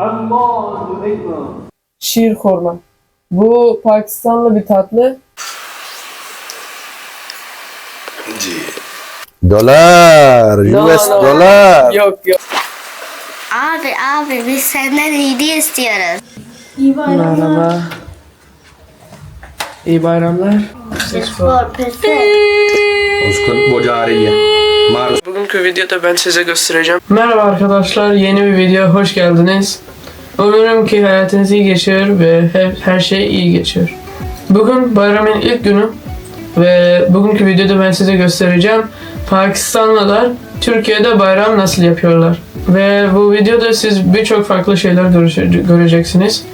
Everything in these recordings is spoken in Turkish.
Allahu Ekber. Şiir korma. Bu Pakistanlı bir tatlı. Dolar, US no. dolar. Yok yok. Abi abi biz senden hediye istiyoruz. Merhaba. İyi bayramlar. Uskun bocariye. Maruz. Bugünkü videoda ben size göstereceğim. Merhaba arkadaşlar, yeni bir video hoş geldiniz. Umarım ki hayatınız iyi geçiyor ve hep her şey iyi geçiyor. Bugün bayramın ilk günü ve bugünkü videoda ben size göstereceğim Pakistanlılar Türkiye'de bayram nasıl yapıyorlar. Ve bu videoda siz birçok farklı şeyler görece- göreceksiniz.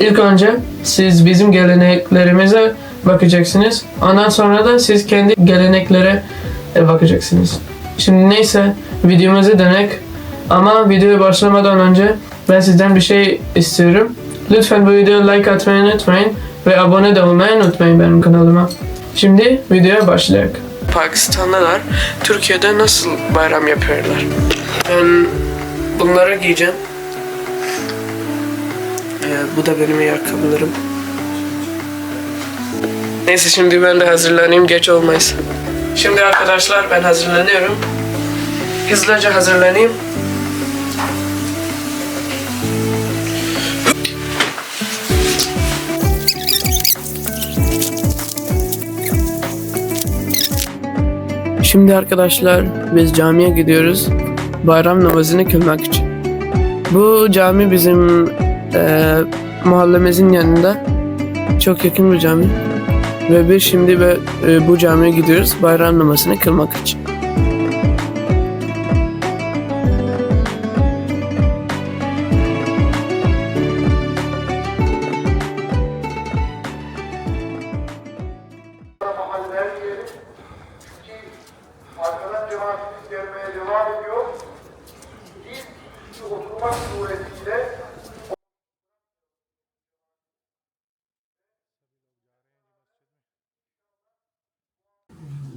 İlk önce siz bizim geleneklerimize bakacaksınız. Ondan sonra da siz kendi geleneklere e, bakacaksınız. Şimdi neyse videomuza dönek. Ama videoya başlamadan önce ben sizden bir şey istiyorum. Lütfen bu videoya like atmayı unutmayın ve abone de olmayı unutmayın benim kanalıma. Şimdi videoya başlayalım. Pakistanlılar Türkiye'de nasıl bayram yapıyorlar? Ben bunları giyeceğim. Ee, bu da benim ayakkabılarım. Neyse şimdi ben de hazırlanayım geç olmayız. Şimdi arkadaşlar ben hazırlanıyorum. Hızlıca hazırlanayım. Şimdi arkadaşlar biz camiye gidiyoruz. Bayram namazını kılmak için. Bu cami bizim eee mahallemizin yanında. Çok yakın bir cami. Ve biz şimdi ve, e, bu camiye gidiyoruz bayram namazını kılmak için.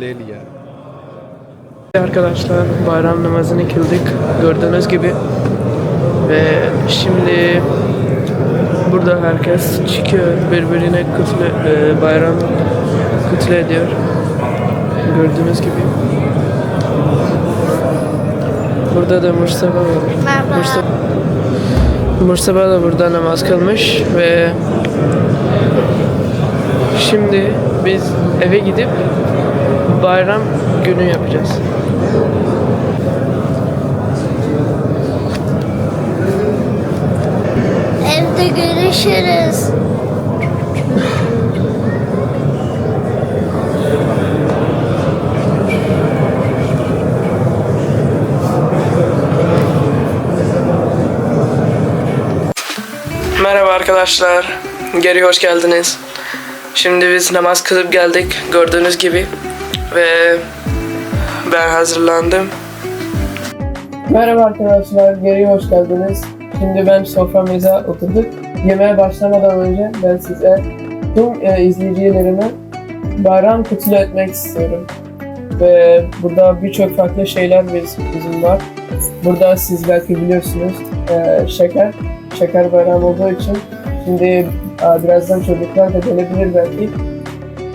Lelya. Arkadaşlar bayram namazını kıldık gördüğünüz gibi ve şimdi burada herkes çıkıyor birbirine kutle, e, bayram kutle ediyor gördüğünüz gibi burada da Mustafa var Merhaba. Mustafa, da burada namaz kılmış ve şimdi biz eve gidip bayram günü yapacağız. Evde görüşürüz. Merhaba arkadaşlar. Geri hoş geldiniz. Şimdi biz namaz kılıp geldik gördüğünüz gibi ve ben hazırlandım. Merhaba arkadaşlar, geri hoş geldiniz. Şimdi ben soframıza oturduk. Yemeğe başlamadan önce ben size tüm e, izleyicilerime bayram kutlu etmek istiyorum. Ve burada birçok farklı şeyler biz, bizim var. Burada siz belki biliyorsunuz e, şeker, şeker bayram olduğu için şimdi birazdan çocuklar da gelebilir belki.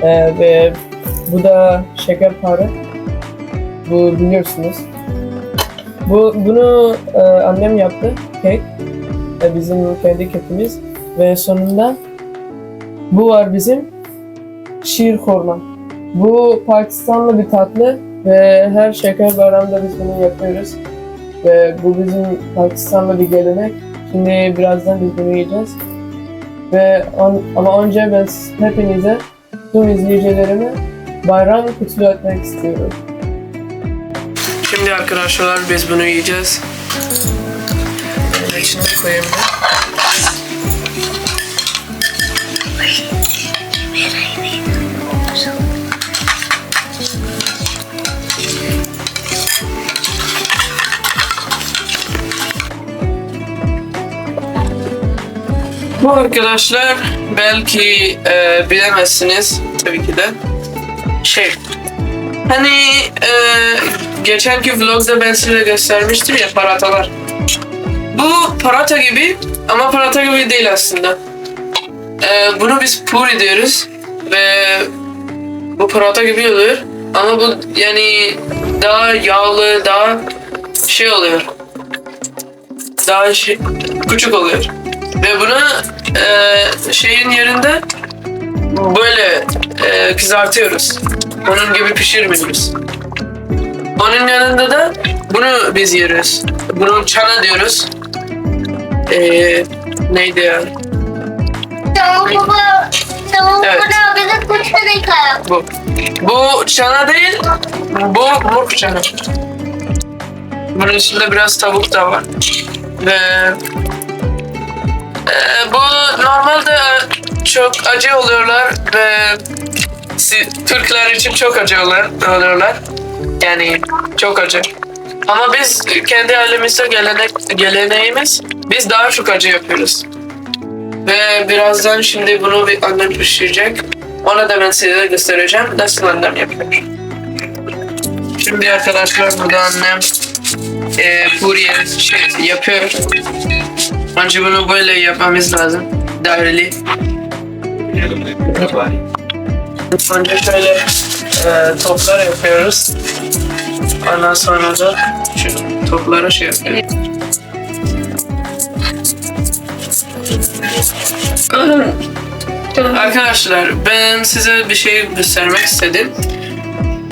E, ve bu da şekerpare. Bu biliyorsunuz. Bu bunu e, annem yaptı. Kek. E, bizim kendi kekimiz. Ve sonunda bu var bizim şiir korma. Bu Pakistanlı bir tatlı ve her şeker bayramda biz bunu yapıyoruz. Ve bu bizim Pakistanlı bir gelenek. Şimdi birazdan biz bunu yiyeceğiz. Ve on, ama önce ben hepinize tüm izleyicilerime bayram kutlu etmek istiyorum. Şimdi arkadaşlar biz bunu yiyeceğiz. İçine koyayım. Bu arkadaşlar belki e, bilemezsiniz tabii ki de. Şey, hani e, geçenki vlogda ben size göstermiştim ya paratalar. Bu parata gibi ama parata gibi değil aslında. E, bunu biz puri diyoruz ve bu parata gibi oluyor. Ama bu yani daha yağlı, daha şey oluyor. Daha şey, küçük oluyor. Ve bunu e, şeyin yerinde böyle e, kızartıyoruz. Onun gibi pişirmiyoruz. Onun yanında da bunu biz yiyoruz. Bunu çana diyoruz. E, neydi ya? Tamam baba. Tamam Evet. baba bize kutu yıkayalım. Bu. Bu çana değil, bu murk çana. Bunun içinde biraz tavuk da var. Ve e, bu normalde çok acı oluyorlar ve Türkler için çok acı oluyor- oluyorlar. Yani çok acı. Ama biz kendi ailemizde gelenek, geleneğimiz biz daha çok acı yapıyoruz. Ve birazdan şimdi bunu bir annem pişirecek. Ona da ben size göstereceğim nasıl annem yapıyor. Şimdi arkadaşlar burada annem e, puriye şey yapıyor. Önce bunu böyle yapmamız lazım. Daireli. Önce şöyle e, toplar yapıyoruz. Ondan sonra da şu toplara şey yapıyoruz. Arkadaşlar ben size bir şey göstermek istedim.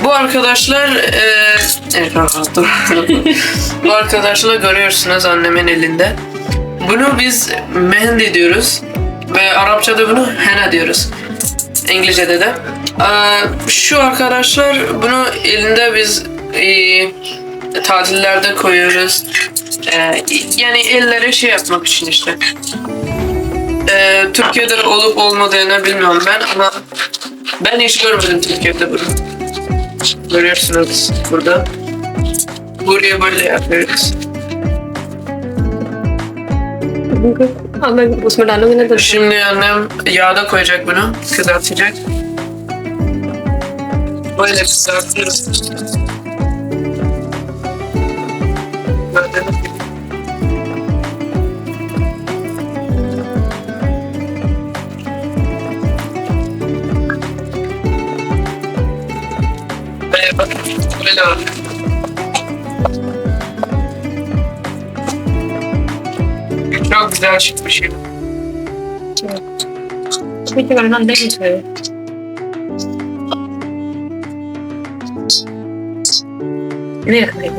Bu arkadaşlar e, evet. Bu arkadaşlar görüyorsunuz annemin elinde. Bunu biz mehendi diyoruz ve Arapçada bunu henna diyoruz. İngilizce'de de. Aa, Şu arkadaşlar bunu elinde biz e, tatillerde koyuyoruz. E, yani ellere şey yapmak için işte. E, Türkiye'de olup olmadığını bilmiyorum ben ama ben hiç görmedim Türkiye'de bunu. Görüyorsunuz burada. Buraya böyle yapıyoruz. Ha, ben ısmarlandım yine de. Şimdi annem yağda koyacak bunu. Kızartacak. Böyle kızartıyoruz. güzel çıkmış ya. Evet. Tabii ki benden de güzel. Nereye kadar?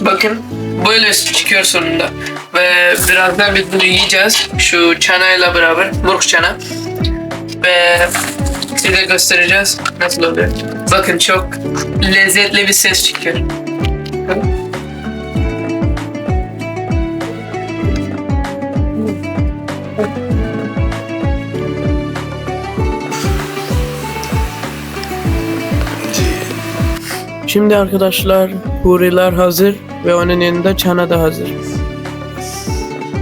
Bakın böyle çıkıyor sonunda. Ve birazdan biz bunu yiyeceğiz. Şu çanayla beraber, murk çana. Ve size göstereceğiz nasıl oluyor. Bakın çok lezzetli bir ses çıkıyor. Şimdi arkadaşlar puriler hazır ve onun yanında çana da hazır.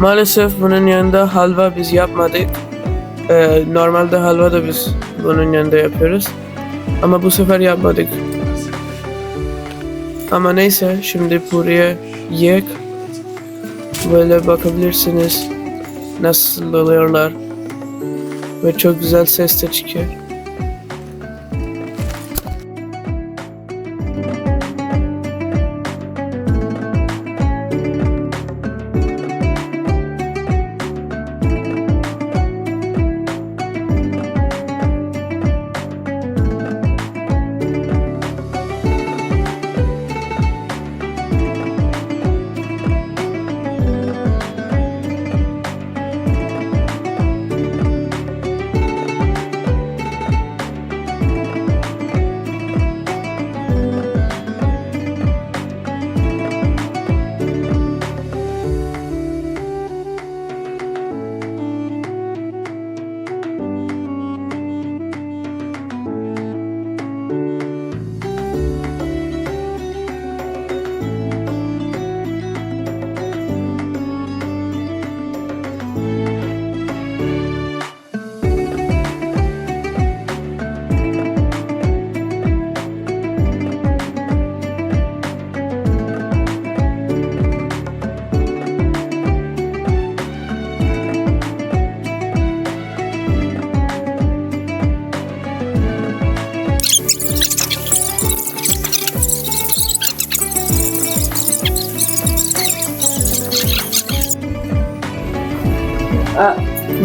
Maalesef bunun yanında halva biz yapmadık. Ee, normalde halva da biz bunun yanında yapıyoruz. Ama bu sefer yapmadık. Ama neyse şimdi puriye yiyek. Böyle bakabilirsiniz nasıl oluyorlar. Ve çok güzel ses de çıkıyor.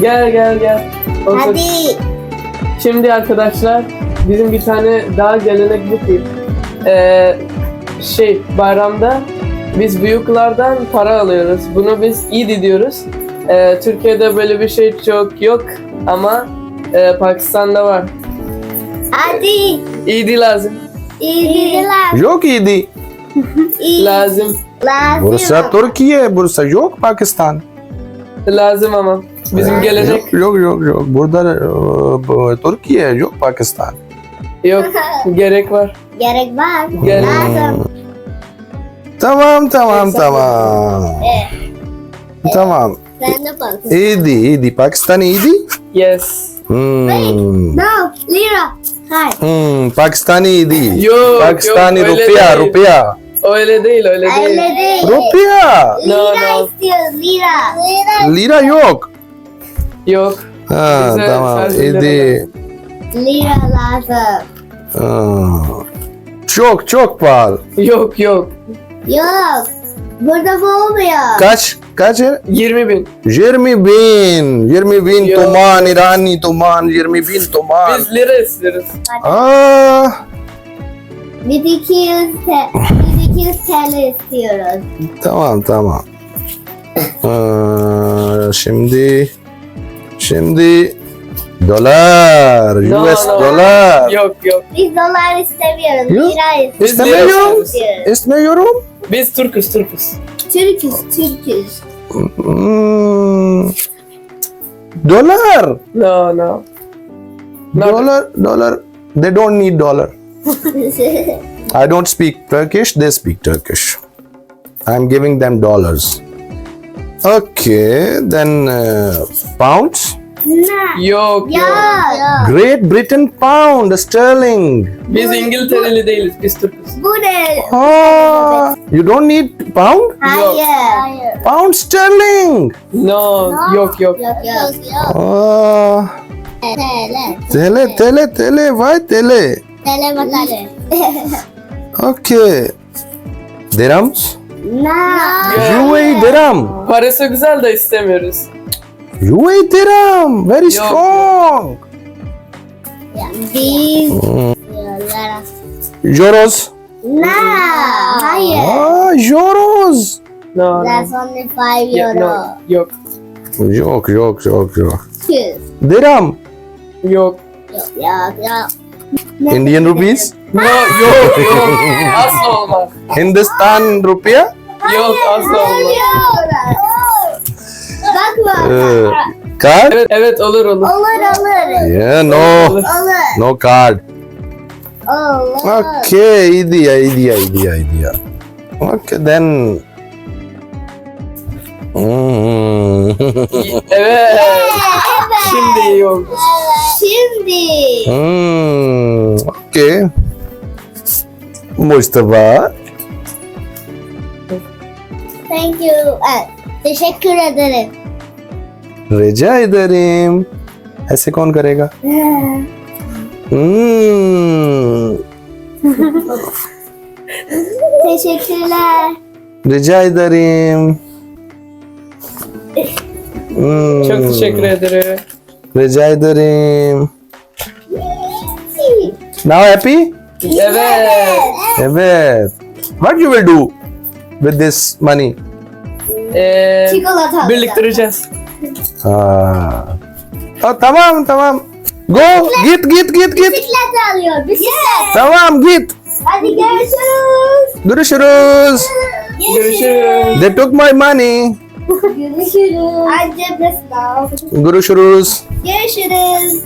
Gel gel gel. Otur. Hadi. Şimdi arkadaşlar bizim bir tane daha gelenek bu ki ee, şey bayramda biz büyüklerden para alıyoruz. Bunu biz İd diyoruz. Ee, Türkiye'de böyle bir şey çok yok ama e, Pakistan'da var. Hadi. İdi lazım. İyiler. Yok idi. Lazım. Lazım. Bursa Türkiye, Bursa yok Pakistan. Lazım ama. Bizim gelenek Yok yok yok yok. Burada e, bu- Türkiye yok Pakistan. yok. Gerek var. Gerek var. Gerek. Lazım. Tamam tamam tamam. Tamam. Sen de bak. İdi idi. Pakistan idi. Yes. Hmm. No. Lira. Hayır. Hmm. Pakistani idi. Yok, Pakistani yok, rupiya değil. rupiya. Öyle değil öyle değil. Öyle değil. Rupiya. No Lira no. istiyoruz. Lira. Lira. Lira yok. Yok. Ha Bize tamam. İdi. Lira lazım. Ha. Çok çok pahalı. Yok yok. Yok. Burada bu olmuyor. Kaç? Kaç? 20 bin. 20 bin. 20 bin Yok. tuman, İrani tuman, 20 bin tuman. Biz lira istiyoruz. Aa, Biz 200 te- biz 200 TL istiyoruz. tamam tamam. Aa, şimdi şimdi dolar, No, US no. dolar. Yok yok. Biz dolar istemiyoruz. Yok. Lira Biz istiyoruz. İstemiyorum. İstemiyorum. Biz Türküz Türküz. Türküz, Türküz. Hmm. Dolar, No no. Not- dollar, dollar. They don't need dollar. I don't speak Turkish, they speak Turkish. I'm giving them dollars. Okay, then uh, pounds. Ne? Yok Ya. yok. Great Britain pound, sterling. Biz İngiltereli değiliz. Biz Türküz. Bu ne? Ah, you don't need pound? Hayır. Hayır. Pound sterling. No. Yok yok. Yok yok. Yok. Ah, TL. tele, tele, tele, vay tele. TL bakalım. Okay. Dirhams? UAE dirham. Parası güzel de istemiyoruz. UAE dirham. Very Yok. strong. Biz. Hmm. Yollara. Euros. Ne? Hayır. Ah, euros. No no. That's only 5 Yeah, euro. no. Yok. Yok, yok, yok, yok. 200. Dirham. Yok. Yok yok yok. Indian rupees. No yok yok. Asla olmaz. Hindustan rupiah. Yok asla olmaz. Bak bak. Uh, card. Evet evet olur olur. Olur olur. Yeah, no. Olur. No card. Olur. Okay, idea, idea, idea, idea. Okay, then. Mm. Evet. Şimdi yok. Şimdi. Hmm, okay. Mustafa. Thank you. Evet, teşekkür ederim. रिजा ederim. ऐसे कौन करेगा Hmm. Teşekkürler. Rica ederim. Hmm. Çok teşekkür ederim. Rica ederim. Now happy? Evet. Evet. What you will do with this money? Ee, Çikolata alacağım. biriktireceğiz. Ha. Oh, tamam tamam. Go git git git git. Bisiklet alıyor. Bisiklet. Tamam git. Hadi görüşürüz. Görüşürüz. Görüşürüz. They took my money. Görüşürüz. Sınav. Görüşürüz. Görüşürüz.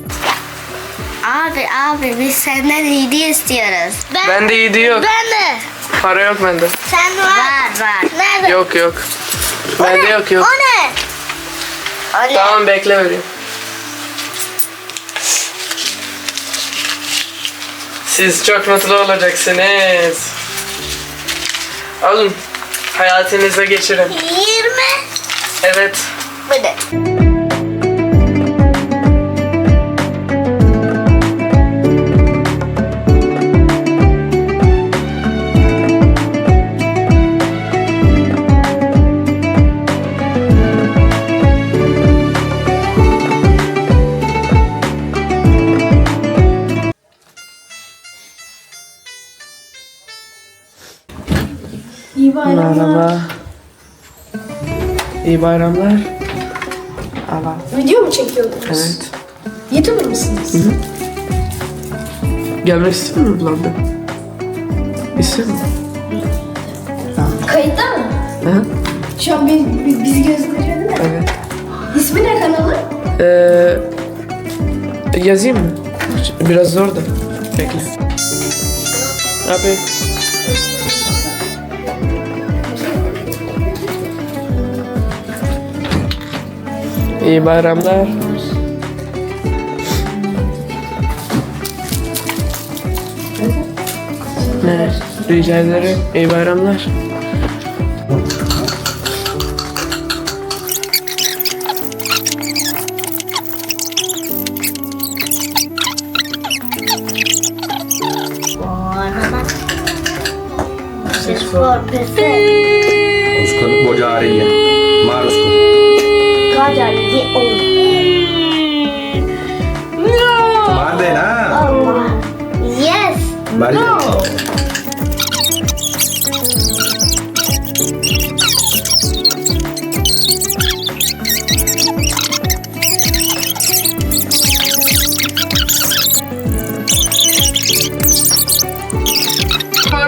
Abi abi biz senden hediye istiyoruz. Ben, Bende iyiydi yok. Ben de. Para yok bende. Sen var. Var var. Nerede? Yok yok. Bende yok yok. O ne? O ne? Tamam bekle vereyim. Siz çok mutlu olacaksınız. Alın. Hayatınıza geçirin. 20. Evet. Bu ne? Merhaba. İyi bayramlar. Allah. Video mu çekiyordunuz? Evet. YouTuber mısınız? Gelmek istiyor musun vlogda? İstiyor musun? Kayıtta mı? Hı? Şu an biz, biz, bizi gösteriyor değil mi? Evet. İsmi ne kanalı? Ee, yazayım mı? Biraz zor da. Bekle. Abi. İyi bayramlar. Evet, rica ederim. İyi bayramlar. Por perfetto. Con scopo già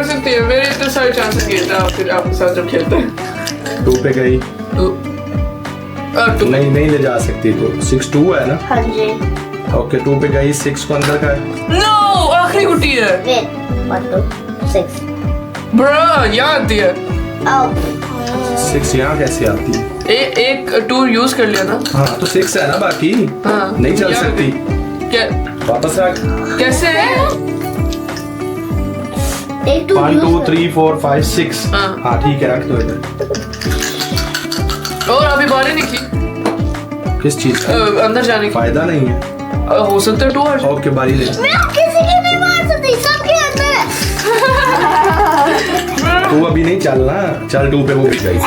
सकती है मेरे इतने सारे चांसेस खेलता है फिर आपके साथ जब खेलते हैं टू पे गई तो नहीं नहीं ले जा सकती तो सिक्स टू है ना Hundred. ओके टू पे गई सिक्स को अंदर का है नो है Wait. Six. ब्रो याद दिया Oh. सिक्स यहाँ कैसे आती? है ए, एक टूर यूज़ कर लिया ना हाँ तो सिक्स है ना बाकी? हाँ। नहीं चल सकती। क्या? वापस रख। कैसे two one use. Two three four five six हाँ। हाँ ठीक है रख दो इधर। और अभी बारी नहीं की। किस चीज़ अ, का अंदर जाने की। फ़ायदा नहीं है। अ, हो सकता है टू आ ओके बारी ले। मैं अभी नहीं चलना। चल टू पे वो भी गई.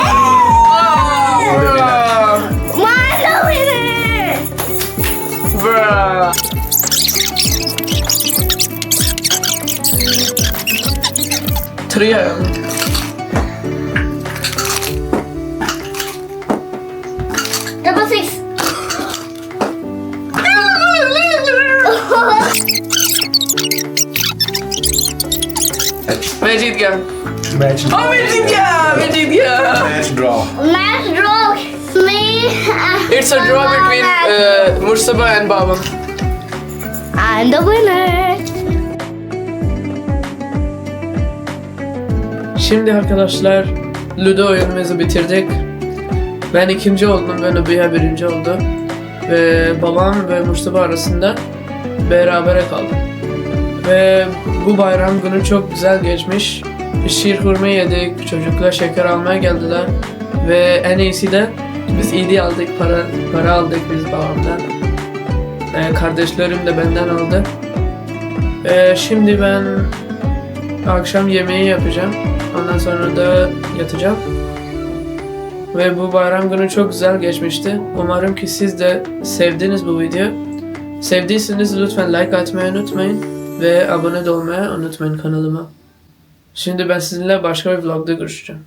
थ्री मैं जीत गया। Match draw. Oh, match draw. Match draw. Match draw. Me. It's a draw between uh, Mursaba and Baba. I'm the winner. Şimdi arkadaşlar Ludo oyunumuzu bitirdik. Ben ikinci oldum, ben Öbüya birinci oldu. Ve babam ve Mustafa arasında berabere kaldım. Ve bu bayram günü çok güzel geçmiş. Şiir hurma yedik, çocuklar şeker almaya geldiler. Ve en iyisi de biz idi aldık, para, para aldık biz babamdan. Ee, kardeşlerim de benden aldı. Ee, şimdi ben akşam yemeği yapacağım. Ondan sonra da yatacağım. Ve bu bayram günü çok güzel geçmişti. Umarım ki siz de sevdiniz bu video. Sevdiyseniz lütfen like atmayı unutmayın. Ve abone olmayı unutmayın kanalıma. Şimdi ben sizinle başka bir vlogda görüşeceğim.